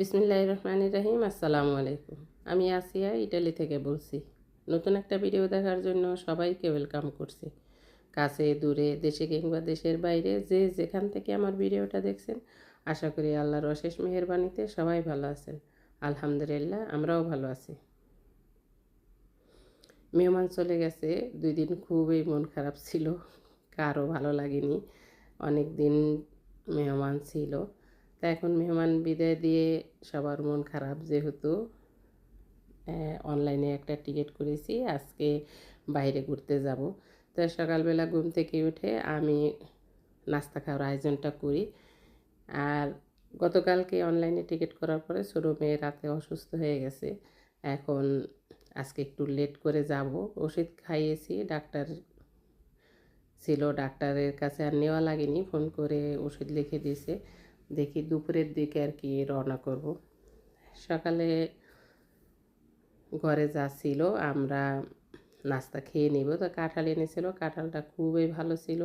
বিসমিল্লাহ রহমান রাহিম, আসসালামু আলাইকুম। আমি আসিয়া ইটালি থেকে বলছি, নতুন একটা ভিডিও দেখার জন্য সবাইকে ওয়েলকাম করছি। কাছে, দূরে, দেশে কিংবা দেশের বাইরে যে যেখান থেকে আমার ভিডিওটা দেখছেন, আশা করি আল্লাহর অশেষ মেহরবানিতে সবাই ভালো আছেন। আলহামদুলিল্লাহ, আমরাও ভালো আছি। মেহমান চলে গেছে, দুই দিন খুবই মন খারাপ ছিল কারও ভালো লাগেনি, অনেক দিন মেহমান ছিল। তা এখন মেহমান বিদায় দিয়ে সবার মন খারাপ যেহেতু অনলাইনে একটা টিকিট করেছি, আজকে বাইরে ঘুরতে যাব। তো সকালবেলা ঘুম থেকে উঠে আমি নাস্তা খাওয়ার আয়োজনটা করি। আর গতকালকে অনলাইনে টিকিট করার পরে ছোটো মেয়ে রাতে অসুস্থ হয়ে গেছে। এখন আজকে একটু লেট করে যাব। ওষুধ খাইয়েছি, ডাক্তার ছিল, ডাক্তারের কাছে আর নেওয়া লাগেনি, ফোন করে ওষুধ লিখে দিয়েছে। দেখি দুপুরের দিকে আর কি রওনা করব। সকালে ঘরে যা ছিল আমরা নাস্তা খেয়ে নিব। তো কাঁঠাল এনেছিল, কাঁঠালটা খুবই ভালো ছিল।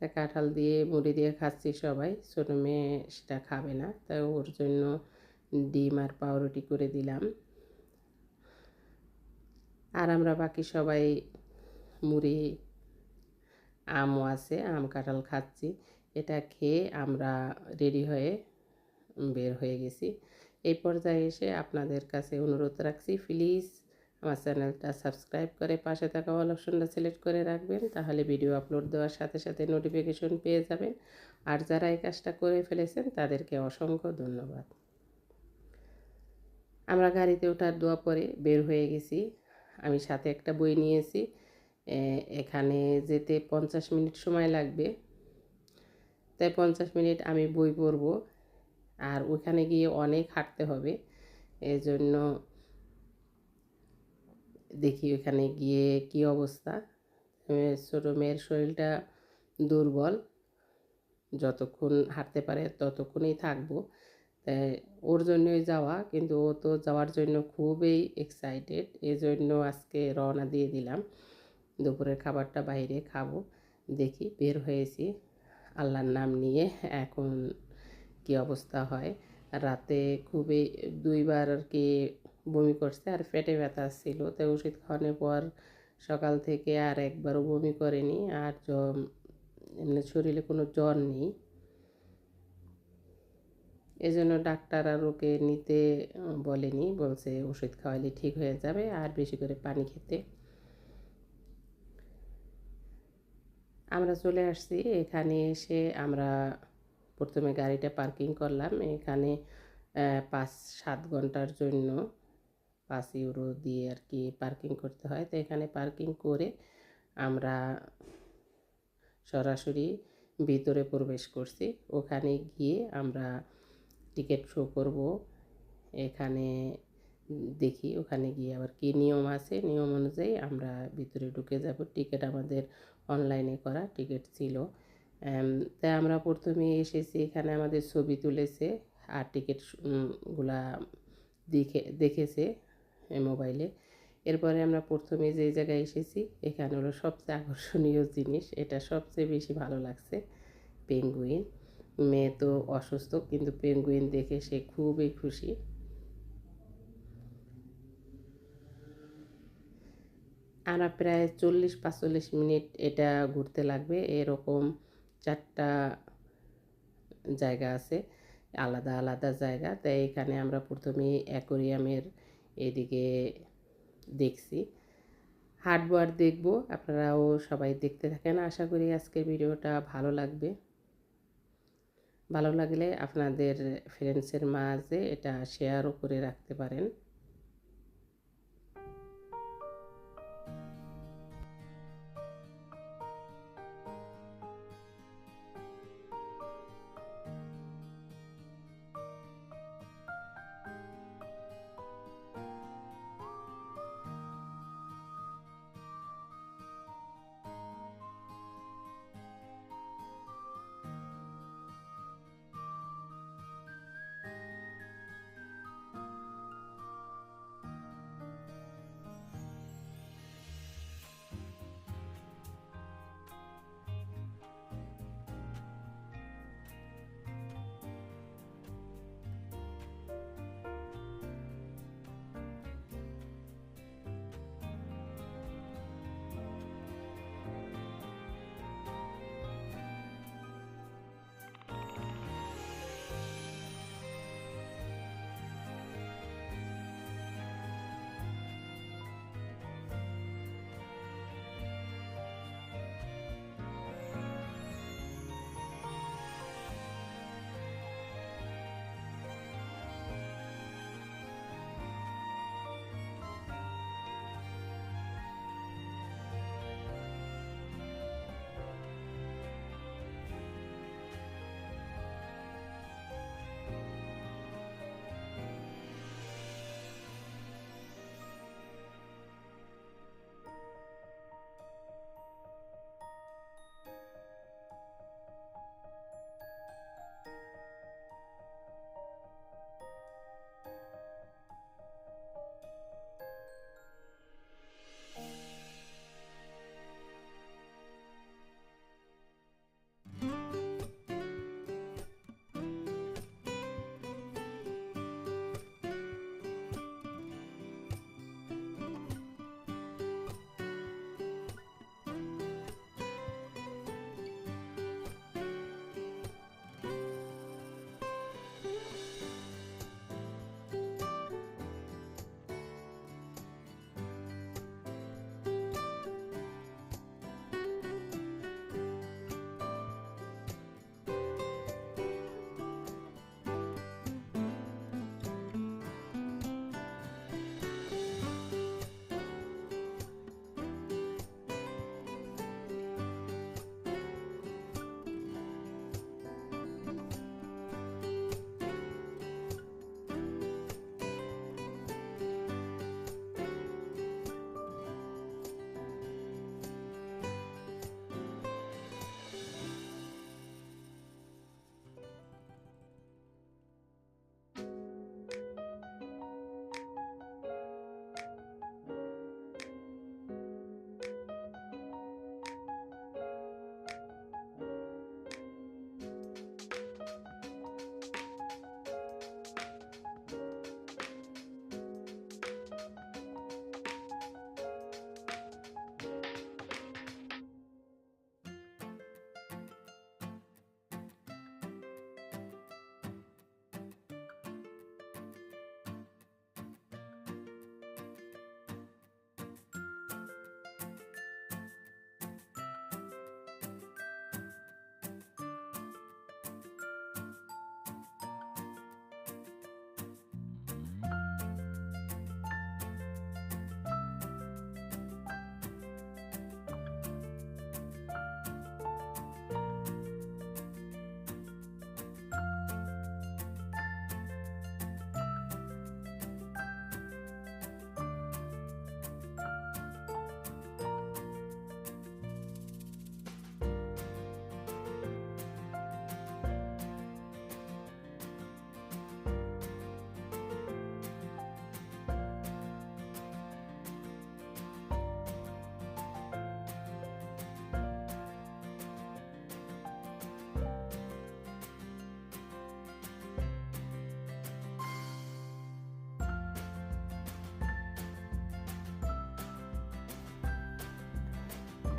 তা কাঁঠাল দিয়ে মুড়ি দিয়ে খাচ্ছি সবাই। ছোটো মেয়ে সেটা খাবে না তাই ওর জন্য ডিম আর পাউরুটি করে দিলাম। আর আমরা বাকি সবাই মুড়ি, আমও আছে, আম, কাঁঠাল খাচ্ছি। এটা খেয়ে আমরা রেডি হয়ে বের হয়ে গেছি। এই পর্যায়ে এসে আপনাদের কাছে অনুরোধ রাখছি প্লিজ আমার চ্যানেলটা সাবস্ক্রাইব করে পাশে থাকা অল অপশনটা সিলেক্ট করে রাখবেন, তাহলে ভিডিও আপলোড দেওয়ার সাথে সাথে নোটিফিকেশন পেয়ে যাবেন। আর যারা এই কাজটা করে ফেলেছেন, তাদেরকে অসংখ্য ধন্যবাদ। আমরা গাড়িতে ওঠার দোয়া পরে বের হয়ে গেছি। আমি সাথে একটা বই নিয়েছি। এখানে যেতে পঞ্চাশ মিনিট সময় লাগবে। তাই পঞ্চাশ মিনিট আমি বই পড়ব। আর ওখানে গিয়ে অনেক হাঁটতে হবে। এই জন্য দেখি ওখানে গিয়ে কি অবস্থা। ছোটো মেয়ের শরীরটা দুর্বল। যতক্ষণ হাঁটতে পারে ততক্ষণই থাকব। তাই ওর জন্যই যাওয়া। কিন্তু ও তো যাওয়ার জন্য খুবই এক্সাইটেড জন্য আজকে রওনা দিয়ে দিলাম। দুপুরের খাবারটা বাইরে খাব। দেখি বের হয়েছি। আল্লাহর নাম নিয়ে এখন কি অবস্থা হয়? রাতে খুবই দুইবার আর কি বমি করছে, আর পেটে ব্যথা ছিল। তাই ওষুধ খাওয়ানোর পর সকাল থেকে আর একবারও বমি করেনি, আর এমনি শরীরে কোনো জ্বর নেই। এজন্য ডাক্তার আর ওকে নিতে বলেনি, বলছে ওষুধ খাওয়ালে ঠিক হয়ে যাবে, আর বেশি করে পানি খেতে। আমরা চলে আসছি। এখানে এসে আমরা প্রথমে গাড়িটা পার্কিং করলাম। এখানে পাঁচ সাত ঘণ্টার জন্য পাঁচ ইউরো দিয়ে আর কি পার্কিং করতে হয়। তো এখানে পার্কিং করে আমরা সরাসরি ভিতরে প্রবেশ করছি। ওখানে গিয়ে আমরা টিকিট শো করব। এখানে দেখি ওখানে গিয়ে আবার কী নিয়ম আছে, নিয়ম অনুযায়ী আমরা ভিতরে ঢুকে যাব। টিকিট আমাদের অনলাইনে করা টিকিট ছিল। তাই আমরা প্রথমে এসেছি, এখানে আমাদের ছবি তুলেছে আর টিকিটগুলা দেখে, দেখেছে মোবাইলে এরপরে আমরা প্রথমে যে জায়গায় এসেছি, এখানে হলো সবচেয়ে আকর্ষণীয় জিনিস, এটা সবচেয়ে বেশি ভালো লাগছে পেঙ্গুইন মেয়ে তো অসুস্থ, কিন্তু পেঙ্গুইন দেখে সে খুবই খুশি। আমরা প্রায় চল্লিশ পাঁচচল্লিশ মিনিট এটা ঘুরতে লাগবে। এরকম চারটা জায়গা আছে, আলাদা আলাদা জায়গা। তাই এখানে আমরা প্রথমে অ্যাকোরিয়ামের এদিকে দেখছি। হাটবার দেখব, আপনারাও সবাই দেখতে থাকেন। আশা করি আজকের ভিডিওটা ভালো লাগবে। ভালো লাগলে আপনাদের ফ্রেন্ডসের মাঝে এটা শেয়ারও করে রাখতে পারেন।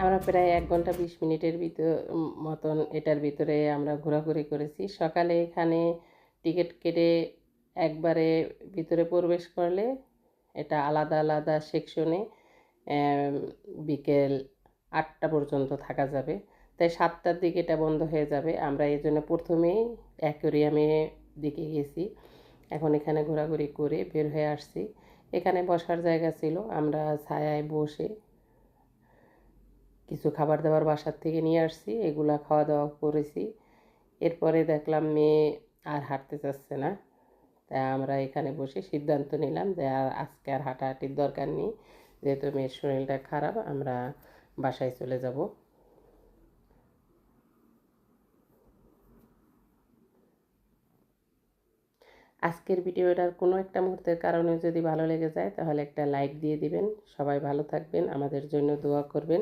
আমরা প্রায় এক ঘণ্টা বিশ মিনিটের ভিতর মতন এটার ভিতরে আমরা ঘোরাঘুরি করেছি। সকালে এখানে টিকিট কেটে একবারে ভিতরে প্রবেশ করলে এটা আলাদা আলাদা সেকশনে বিকেল আটটা পর্যন্ত থাকা যাবে। তাই সাতটার দিকে এটা বন্ধ হয়ে যাবে। আমরা এই জন্য প্রথমেই অ্যাকোরিয়ামে দিকে গেছি। এখন এখানে ঘোরাঘুরি করে বের হয়ে আসছি। এখানে বসার জায়গা ছিল। আমরা ছায়ায় বসে কিছু খাবার দাবার বাসার থেকে নিয়ে আসছি, এগুলা খাওয়া দাওয়া করেছি। এরপরে দেখলাম মেয়ে আর হাঁটতে চাচ্ছে না। তাই আমরা এখানে বসে সিদ্ধান্ত নিলাম যে আর আজকে আর হাঁটাহাঁটির দরকার নেই। যেহেতু মেয়ের শরীরটা খারাপ, আমরা বাসায় চলে যাব। আজকের ভিডিওটার কোনো একটা মুহূর্তের কারণে যদি ভালো লেগে যায়, তাহলে একটা লাইক দিয়ে দিবেন। সবাই ভালো থাকবেন, আমাদের জন্য দোয়া করবেন।